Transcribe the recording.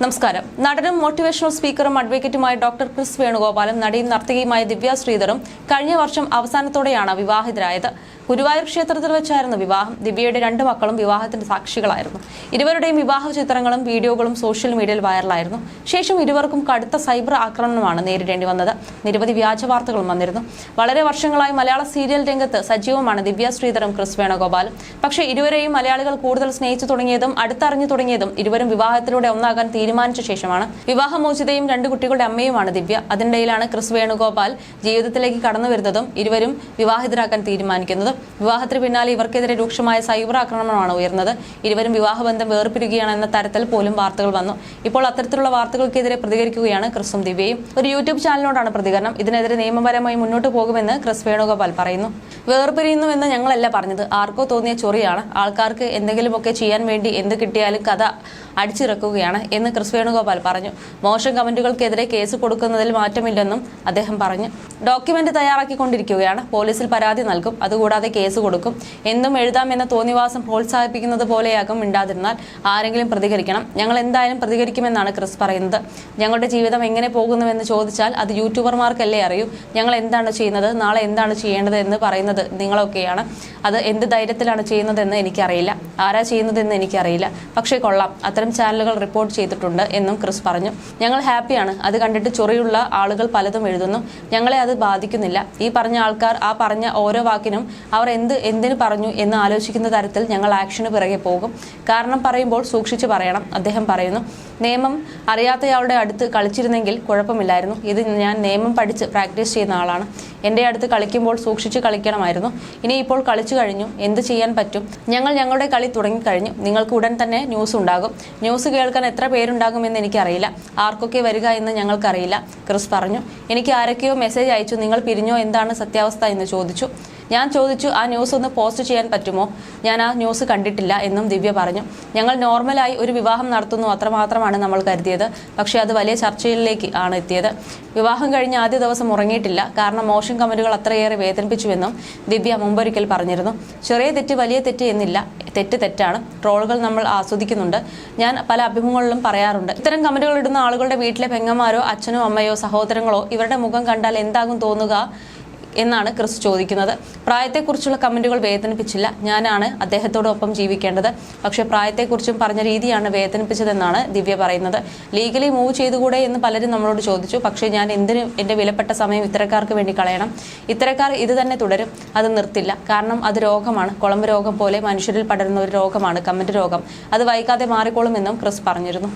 നമസ്കാരം. നടനും മോട്ടിവേഷണൽ സ്പീക്കറും അഡ്വക്കേറ്റുമായ ഡോക്ടർ ക്രിസ് വേണുഗോപാലും നടിയും നർത്തകിയുമായ ദിവ്യ ശ്രീധറും കഴിഞ്ഞ വർഷം അവസാനത്തോടെയാണ് വിവാഹിതരായത്. ഗുരുവായൂർ ക്ഷേത്രത്തിൽ വെച്ചായിരുന്നു വിവാഹം. ദിവ്യയുടെ രണ്ട് മക്കളും വിവാഹത്തിന്റെ സാക്ഷികളായിരുന്നു. ഇരുവരുടെയും വിവാഹ ചിത്രങ്ങളും വീഡിയോകളും സോഷ്യൽ മീഡിയയിൽ വൈറലായിരുന്നു. ശേഷം ഇരുവർക്കും കടുത്ത സൈബർ ആക്രമണമാണ് നേരിടേണ്ടി വന്നത്. നിരവധി വ്യാജ വാർത്തകളും വന്നിരുന്നു. വളരെ വർഷങ്ങളായി മലയാള സീരിയൽ രംഗത്ത് സജീവമാണ് ദിവ്യ ശ്രീധറും ക്രിസ് വേണുഗോപാലും. പക്ഷേ ഇരുവരെയും മലയാളികൾ കൂടുതൽ സ്നേഹിച്ചു തുടങ്ങിയതും അടുത്തറിഞ്ഞു തുടങ്ങിയതും ഇരുവരും വിവാഹത്തിലൂടെ ഒന്നാകാൻ തീരുമാനിച്ച ശേഷമാണ്. വിവാഹമോചിതയും രണ്ട് കുട്ടികളുടെ അമ്മയുമാണ് ദിവ്യ. അതിനിടയിലാണ് ക്രിസ് വേണുഗോപാൽ ജീവിതത്തിലേക്ക് കടന്നു വരുന്നതും ഇരുവരും വിവാഹിതരാക്കാൻ തീരുമാനിക്കുന്നതും. വിവാഹത്തിന് പിന്നാലെ ഇവർക്കെതിരെ രൂക്ഷമായ സൈബർ ആക്രമണമാണ് ഉയർന്നത്. ഇരുവരും വിവാഹബന്ധം വേർപിരിക്കുകയാണ് എന്ന തരത്തിൽ പോലും വാർത്തകൾ വന്നു. ഇപ്പോൾ അത്തരത്തിലുള്ള വാർത്തകൾക്കെതിരെ പ്രതികരിക്കുകയാണ് ക്രിസും ദിവ്യയും. ഒരു യൂട്യൂബ് ചാനലിനോടാണ് പ്രതികരണം. ഇതിനെതിരെ നിയമപരമായി മുന്നോട്ട് പോകുമെന്ന് ക്രിസ് വേണുഗോപാൽ പറയുന്നു. വേർപിരിയുന്നുവെന്ന് ഞങ്ങളല്ല പറഞ്ഞത്. ആർക്കോ തോന്നിയ ചൊറിയാണ്. ആൾക്കാർക്ക് എന്തെങ്കിലുമൊക്കെ ചെയ്യാൻ വേണ്ടി എന്ത് കിട്ടിയാലും കഥ അടിച്ചിറക്കുകയാണ് എന്ന് ക്രിസ് വേണുഗോപാൽ പറഞ്ഞു. മോശം കമന്റുകൾക്കെതിരെ കേസ് കൊടുക്കുന്നതിൽ മാറ്റമില്ലെന്നും അദ്ദേഹം പറഞ്ഞു. ഡോക്യുമെന്റ് തയ്യാറാക്കിക്കൊണ്ടിരിക്കുകയാണ്. പോലീസിൽ പരാതി നൽകും. അതുകൂടാതെ കേസ് കൊടുക്കും. എന്നും എഴുതാമെന്ന തോന്നിവാസം പ്രോത്സാഹിപ്പിക്കുന്നത് പോലെയാകും മിണ്ടാതിരുന്നാൽ ആരെങ്കിലും പ്രതികരിക്കണം. ഞങ്ങൾ എന്തായാലും പ്രതികരിക്കുമെന്നാണ് ക്രിസ് പറയുന്നത്. ഞങ്ങളുടെ ജീവിതം എങ്ങനെ പോകുന്നുവെന്ന് ചോദിച്ചാൽ അത് യൂട്യൂബർമാർക്കല്ലേ അറിയൂ. ഞങ്ങൾ എന്താണ് ചെയ്യുന്നത്? നാളെ എന്താണ് ചെയ്യേണ്ടത് എന്ന് പറയുന്നത് നിങ്ങളൊക്കെയാണ്. അത് എന്ത് ധൈര്യത്തിലാണ് ചെയ്യുന്നതെന്ന് എനിക്കറിയില്ല. ആരാ ചെയ്യുന്നതെന്ന് എനിക്കറിയില്ല. പക്ഷേ കൊള്ളാം. അത്തരം ചാനലുകൾ റിപ്പോർട്ട് ചെയ്തിട്ടുണ്ട് എന്നും ക്രിസ് പറഞ്ഞു. ഞങ്ങൾ ഹാപ്പിയാണ്. അത് കണ്ടിട്ട് ചൊറിയുള്ള ആളുകൾ പലതും എഴുതുന്നു. ഞങ്ങളെ അത് ബാധിക്കുന്നില്ല. ഈ പറഞ്ഞ ആൾക്കാർ ആ പറഞ്ഞ ഓരോ വാക്കിനും അവർ എന്ത് എന്തിന് പറഞ്ഞു എന്ന് ആലോചിക്കുന്ന തരത്തിൽ ഞങ്ങൾ ആക്ഷന് പിറകെ പോകും. കാരണം പറയുമ്പോൾ സൂക്ഷിച്ചു പറയണം അദ്ദേഹം പറയുന്നു. നിയമം അറിയാത്തയാളുടെ അടുത്ത് കളിച്ചിരുന്നെങ്കിൽ കുഴപ്പമില്ലായിരുന്നു. ഇത് ഞാൻ നിയമം പഠിച്ച് പ്രാക്ടീസ് ചെയ്യുന്ന ആളാണ്. എന്റെ അടുത്ത് കളിക്കുമ്പോൾ സൂക്ഷിച്ച് കളിക്കണമായിരുന്നു. ഇനി ഇപ്പോൾ കളിച്ചു കഴിഞ്ഞു. എന്ത് ചെയ്യാൻ പറ്റും? ഞങ്ങൾ ഞങ്ങളുടെ കളി തുടങ്ങിക്കഴിഞ്ഞു. നിങ്ങൾക്ക് ഉടൻ തന്നെ ന്യൂസ് ഉണ്ടാകും. ന്യൂസ് കേൾക്കാൻ എത്ര പേരുണ്ടാകുമെന്ന് എനിക്കറിയില്ല. ആർക്കൊക്കെ വരിക എന്ന് ഞങ്ങൾക്കറിയില്ല. ക്രിസ് പറഞ്ഞു. എനിക്ക് ആരൊക്കെയോ മെസ്സേജ് അയച്ചു. നിങ്ങൾ പിരിഞ്ഞോ? എന്താണ് സത്യാവസ്ഥ? എന്ന് ചോദിച്ചു. ഞാൻ ചോദിച്ചു ആ ന്യൂസ് ഒന്ന് പോസ്റ്റ് ചെയ്യാൻ പറ്റുമോ? ഞാൻ ആ ന്യൂസ് കണ്ടിട്ടില്ല എന്നും ദിവ്യ പറഞ്ഞു. ഞങ്ങൾ നോർമലായി ഒരു വിവാഹം നടത്തുന്നു അത്രമാത്രമാണ് നമ്മൾ കരുതിയത്. പക്ഷേ അത് വലിയ ചർച്ചയിലേക്ക് ആണ് എത്തിയത്. വിവാഹം കഴിഞ്ഞ് ആദ്യ ദിവസം ഉറങ്ങിയിട്ടില്ല. കാരണം മോശം കമന്റുകൾ അത്രയേറെ വേദനിപ്പിച്ചുവെന്നും ദിവ്യ മുമ്പൊരിക്കൽ പറഞ്ഞിരുന്നു. ചെറിയ തെറ്റ് വലിയ തെറ്റ് എന്നില്ല. തെറ്റ് തെറ്റാണ്. ട്രോളുകൾ നമ്മൾ ആസ്വദിക്കുന്നുണ്ട്. ഞാൻ പല അഭിമുഖങ്ങളിലും പറയാറുണ്ട്. ഇത്തരം കമന്റുകൾ ഇടുന്ന ആളുകളുടെ വീട്ടിലെ പെങ്ങന്മാരോ അച്ഛനോ അമ്മയോ സഹോദരങ്ങളോ ഇവരുടെ മുഖം കണ്ടാൽ എന്താകും തോന്നുക? എന്നാണ് ക്രിസ് ചോദിക്കുന്നത്. പ്രായത്തെക്കുറിച്ചുള്ള കമന്റുകൾ വേദനിപ്പിച്ചില്ല. ഞാനാണ് അദ്ദേഹത്തോടൊപ്പം ജീവിക്കേണ്ടത്. പക്ഷെ പ്രായത്തെക്കുറിച്ചും പറഞ്ഞ രീതിയാണ് വേദനിപ്പിച്ചതെന്നാണ് ദിവ്യ പറയുന്നത്. ലീഗലി മൂവ് ചെയ്തുകൂടെ എന്ന് പലരും നമ്മളോട് ചോദിച്ചു. പക്ഷേ ഞാൻ എന്തിനു എന്റെ വിലപ്പെട്ട സമയം ഇത്തരക്കാർക്ക് വേണ്ടി കളയണം? ഇത്തരക്കാർ ഇത് തന്നെ തുടരും. അത് നിർത്തില്ല. കാരണം അത് രോഗമാണ്. കുളമ്പ് രോഗം പോലെ മനുഷ്യരിൽ പടരുന്ന ഒരു രോഗമാണ്. കമന്റ് രോഗം. അത് വൈകാതെ മാറിക്കോളുമെന്നും ക്രിസ് പറഞ്ഞിരുന്നു.